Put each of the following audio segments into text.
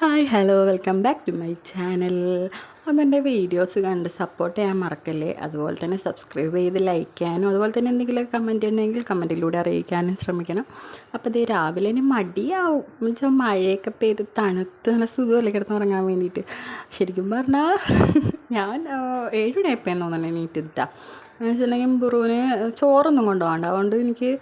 Hi hello welcome back to my channel. അപ്പം എന്റെ videos കണ്ട് സപ്പോർട്ട് ചെയ്യാൻ മറക്കല്ലേ? അതുപോലെ തന്നെ സബ്സ്ക്രൈബ് ചെയ്ത് ലൈക്ക് ചെയ്യാനും അതുപോലെ തന്നെ എന്തെങ്കിലും കമന്റ് ഉണ്ടെങ്കിൽ കമന്റിലൂടെ അറിയിക്കാനും ശ്രമിക്കണം. അപ്പോൾ ഇത് രാവിലെ തന്നെ മടിയാവും. എന്നുവെച്ചാൽ മഴയൊക്കെ പെയ്ത് തണുത്ത് നല്ല സുഖമല്ലേ കിടന്ന് ഉറങ്ങാൻ വേണ്ടിയിട്ട്? ശരിക്കും പറഞ്ഞാൽ ഞാൻ ഏഴ് മണിയായപ്പോഴെന്ന് തോന്നുന്നു എണീറ്റിട്ടാണ് എന്ന് വെച്ചിട്ടുണ്ടെങ്കിൽ ബുറുവിന് ചോറൊന്നും കൊണ്ടുപോകണ്ട. അതുകൊണ്ട് എനിക്ക്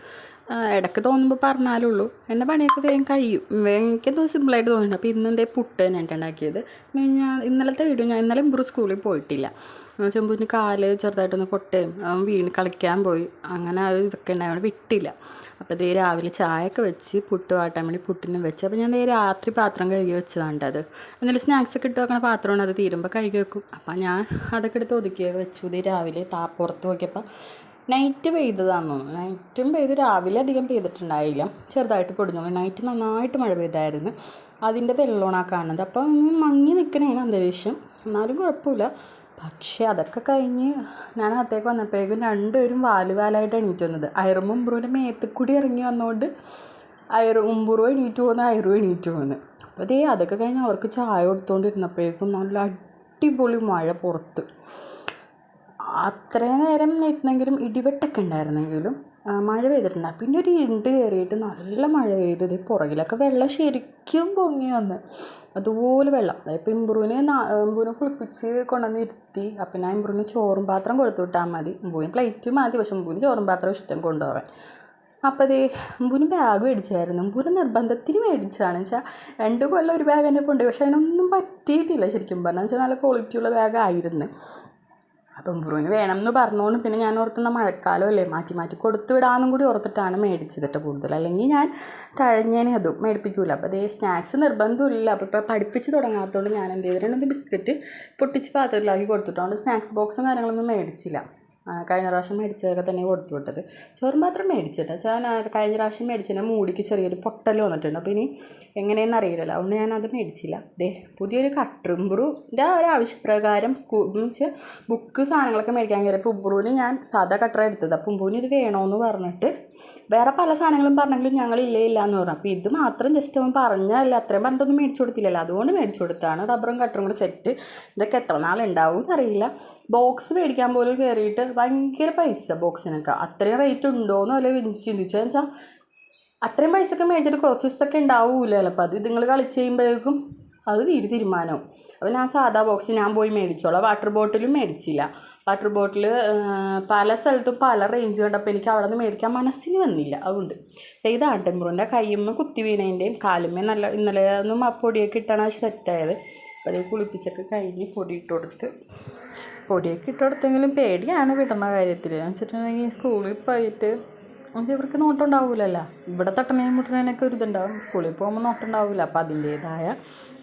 ഇടയ്ക്ക് തോന്നുമ്പോൾ പറഞ്ഞാലുള്ളൂ. എന്റെ പണിയൊക്കെ വേഗം കഴിയും. വേഗം എനിക്കെന്തോ സിമ്പിളായിട്ട് തോന്നുന്നുണ്ട്. അപ്പോൾ ഇന്ന് എന്തേ പുട്ട് തന്നെയാണ് ഉണ്ടാക്കിയത്. ഞാൻ ഇന്നലത്തെ വീഡിയോ ഞാൻ ഇന്നലെ ഇമ്പ്രൂ സ്കൂളിൽ പോയിട്ടില്ല. ചെമ്പൂരിന് കാൽ ചെറുതായിട്ടൊന്ന് പൊട്ടുകയും അവൻ വീണ് കളിക്കാൻ പോയി. അങ്ങനെ അത് ഇതൊക്കെ ഉണ്ടായതുകൊണ്ട് വിട്ടില്ല. അപ്പോൾ ഇതേ രാവിലെ ചായയൊക്കെ വെച്ച് പുട്ട് വാട്ടാൻ വേണ്ടി പുട്ടിനും വെച്ച്. അപ്പോൾ ഞാൻ രാത്രി പാത്രം കഴുകി വെച്ചതാണ് അത്. എന്നാലും സ്നാക്സ് ഒക്കെ ഇട്ട് വെക്കണ പാത്രമാണ് അത് തീരുമ്പോൾ കഴുകി വെക്കും. അപ്പോൾ ഞാൻ അതൊക്കെ എടുത്ത് ഒതുക്കിയൊക്കെ വെച്ചു. ഇതേ രാവിലെ താ പുറത്ത് നോക്കിയപ്പോൾ നൈറ്റ് പെയ്തതാണെന്ന് നൈറ്റും പെയ്ത്. രാവിലെ അധികം പെയ്തിട്ടുണ്ടായില്ല. ചെറുതായിട്ട് പൊടിഞ്ഞോളൂ നൈറ്റ് നന്നായിട്ട് മഴ പെയ്തായിരുന്നു. അതിന്റെ വെള്ളമാണ് കാണുന്നത്. അപ്പം മങ്ങി നിൽക്കണേണ് അന്തരീക്ഷം. എന്നാലും കുഴപ്പമില്ല. പക്ഷേ അതൊക്കെ കഴിഞ്ഞ് ഞാൻ അകത്തേക്ക് വന്നപ്പോഴേക്കും രണ്ടുപേരും വാൽ വാലായിട്ട് എണീറ്റ് വന്നത്. അയറും ഉംബ്രുവിന്റെ മേത്തക്കൂടി ഇറങ്ങി വന്നുകൊണ്ട് അയറ് ഉംബുറു എണീറ്റ് പോകുന്ന അയറും എണീറ്റ് പോകുന്നു അപ്പോൾ അതേ അതൊക്കെ കഴിഞ്ഞ് അവർക്ക് ചായ കൊടുത്തുകൊണ്ടിരുന്നപ്പോഴേക്കും നല്ല അടിപൊളി മഴ പുറത്ത്. അത്രയും നേരം നിന്നെങ്കിലും ഇടിവെട്ടൊക്കെ ഉണ്ടായിരുന്നെങ്കിലും മഴ പെയ്തിട്ടുണ്ട്. പിന്നെ ഒരു ഇണ്ട് കയറിയിട്ട് നല്ല മഴ പെയ്തത് പുറകിലൊക്കെ വെള്ളം ശരിക്കും പൊങ്ങി വന്ന്. അതുപോലെ വെള്ളം. ഇപ്പം ഇമ്പ്രൂവിന് ഇമ്പ്രൂവിനെ കുളിപ്പിച്ച് കൊണ്ടുവന്ന് ഇരുത്തി അപ്പം ഞാൻ ഇമ്പ്രൂവിന് ചോറും പാത്രം കൊടുത്തു വിട്ടാൽ മതി. ഇമ്പൂവിന് പ്ലേറ്റ് മതി. പക്ഷെ ഇമ്പൂവിന് ചോറും പാത്രം ഇഷ്ടം കൊണ്ടുപോകാൻ. അപ്പോൾ അതേ ഇമ്പൂന് ബാഗ് മേടിച്ചായിരുന്നു. ഇമ്പൂന് നിർബന്ധത്തിന് മേടിച്ചതാണ്. വെച്ചാൽ രണ്ട് കൊല്ലം ഒരു ബാഗ് തന്നെ കൊണ്ടുപോയി പക്ഷെ അതിനൊന്നും പറ്റിയിട്ടില്ല ശരിക്കും പറഞ്ഞാൽ വെച്ചാൽ നല്ല ക്വാളിറ്റിയുള്ള ബാഗായിരുന്നു അപ്പം ബ്രൂന് വേണം എന്ന് പറഞ്ഞുകൊണ്ട് പിന്നെ ഞാൻ ഓർത്തുന്ന മഴക്കാലമല്ലേ മാറ്റി മാറ്റി കൊടുത്തു വിടാമെന്നും കൂടി ഓർത്തിട്ടാണ് മേടിച്ചത് കൂടുതൽ. അല്ലെങ്കിൽ ഞാൻ കഴിഞ്ഞേനെ അതും മേടിപ്പിക്കൂല. അപ്പോൾ അതേ സ്നാക്സ് നിർബന്ധമില്ല. അപ്പോൾ ഇപ്പോൾ പഠിപ്പിച്ച് തുടങ്ങാത്തതുകൊണ്ട് ഞാൻ എന്ത് ചെയ്തിട്ടുണ്ട് ബിസ്ക്കറ്റ് പൊട്ടിച്ച് പാത്രത്തിലാക്കി കൊടുത്തിട്ടുണ്ട്. സ്നാക്സ് ബോക്സും കാര്യങ്ങളൊന്നും മേടിച്ചില്ല. കഴിഞ്ഞ പ്രാവശ്യം മേടിച്ചതൊക്കെ തന്നെ കൊടുത്തു വിട്ടത്. ചോറും പാത്രം മേടിച്ചിട്ട്. ഞാൻ കഴിഞ്ഞ പ്രാവശ്യം മേടിച്ചതിന്റെ മൂടിക്ക് ചെറിയൊരു പൊട്ടൽ വന്നിട്ടുണ്ട്. അപ്പോൾ ഇനി എങ്ങനെയെന്ന് അറിയില്ലല്ലോ. അതുകൊണ്ട് ഞാൻ അത് മേടിച്ചില്ല. ദേ പുതിയൊരു കട്ടറുംബ്രുന്റെ ഒരു ആവശ്യപ്രകാരം സ്കൂൾ മീൻസ് ബുക്ക് സാധനങ്ങളൊക്കെ മേടിക്കാൻ കയറിയപ്പോൾ ഉബ്രുവിന് ഞാൻ സാധാ കട്ടറ എടുത്തത്. അപ്പോൾ ഉബ്രുവിന് ഇത് വേണമെന്ന് പറഞ്ഞിട്ട് വേറെ പല സാധനങ്ങളും പറഞ്ഞെങ്കിലും ഞങ്ങൾ ഇല്ലേ ഇല്ല എന്ന് പറഞ്ഞു. അപ്പോൾ ഇത് മാത്രം ജസ്റ്റ് അവൻ പറഞ്ഞല്ല അത്രയും പറഞ്ഞിട്ടൊന്നും മേടിച്ചു കൊടുത്തില്ലല്ലോ. അതുകൊണ്ട് മേടിച്ചു കൊടുത്താണ്. റബ്ബറും കട്ടറും കൂടെ സെറ്റ്. ഇതൊക്കെ എത്ര നാളുണ്ടാവും എന്നറിയില്ല ബോക്സ് മേടിക്കാൻ പോലും കയറിയിട്ട് ഭയങ്കര പൈസ ബോക്സിനൊക്കെ. അത്രയും റേറ്റ് ഉണ്ടോയെന്നോ അല്ലെ ചിന്തിച്ചു വെച്ചാൽ അത്രയും പൈസയൊക്കെ മേടിച്ചിട്ട് കുറച്ച് ദിവസത്തൊക്കെ ഉണ്ടാവില്ല ചിലപ്പോൾ അത് നിങ്ങൾ കളിച്ച് കഴിയുമ്പോഴേക്കും അത് തീരെ തീരുമാനവും. അപ്പോൾ ഞാൻ സാധാ ബോക്സ് ഞാൻ പോയി മേടിച്ചോളാം. വാട്ടർ ബോട്ടിലും മേടിച്ചില്ല. വാട്ടർ ബോട്ടിൽ പല സ്ഥലത്തും പല റേഞ്ച് കണ്ടപ്പോൾ എനിക്ക് അവിടെ നിന്ന് മേടിക്കാൻ മനസ്സിന് വന്നില്ല. അതുകൊണ്ട് ഇത് ആട്ടമ്പുറിന്റെ കയ്യുമ്മ കുത്തി വീണതിന്റെയും കാലുമ്മ നല്ല ഇന്നലെ ഒന്നും ആ പൊടിയൊക്കെ ഇട്ടാണ് സെറ്റായത് അപ്പോൾ അത് കുളിപ്പിച്ചൊക്കെ കഴിഞ്ഞ് പൊടി ഇട്ട് കൊടുത്ത് പൊടിയൊക്കെ ഇട്ട് പേടിയാണ് വിടുന്ന കാര്യത്തിൽ എന്ന് വെച്ചിട്ടുണ്ടെങ്കിൽ സ്കൂളിൽ പോയിട്ട് എന്നുവെച്ചാൽ ഇവർക്ക് നോട്ടം ഉണ്ടാവില്ലല്ലോ ഇവിടെ തട്ടണേനും മുട്ടണേനൊക്കെ ഒരു ഇതുണ്ടാവും. സ്കൂളിൽ പോകുമ്പോൾ നോട്ടം ഉണ്ടാവില്ല അപ്പോൾ അതിന്റേതായ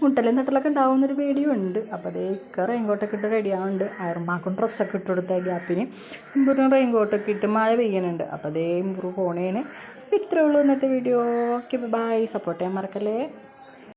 മുട്ടലും തട്ടലൊക്കെ ഉണ്ടാവുന്നൊരു പേടിയും ഉണ്ട് അപ്പോൾ അതേ ഇക്ക റെയിൻകോട്ടൊക്കെ ഇട്ട് റെഡി ആവുന്നുണ്ട് അയർമാക്കും ഡ്രസ്സൊക്കെ ഇട്ട് കൊടുത്ത ഗ്യാപ്പിന് ഇമ്പൂറിന് റെയിൻകോട്ടൊക്കെ ഇട്ട് മഴ പെയ്യുന്നുണ്ട് അപ്പോൾ അതേ ഇമ്പൂർ പോണേന് ഇത്രയേ ഉള്ളൂ ഇന്നത്തെ വീഡിയോ ഓക്കെ ബൈ സപ്പോർട്ട് ചെയ്യാൻ മറക്കല്ലേ.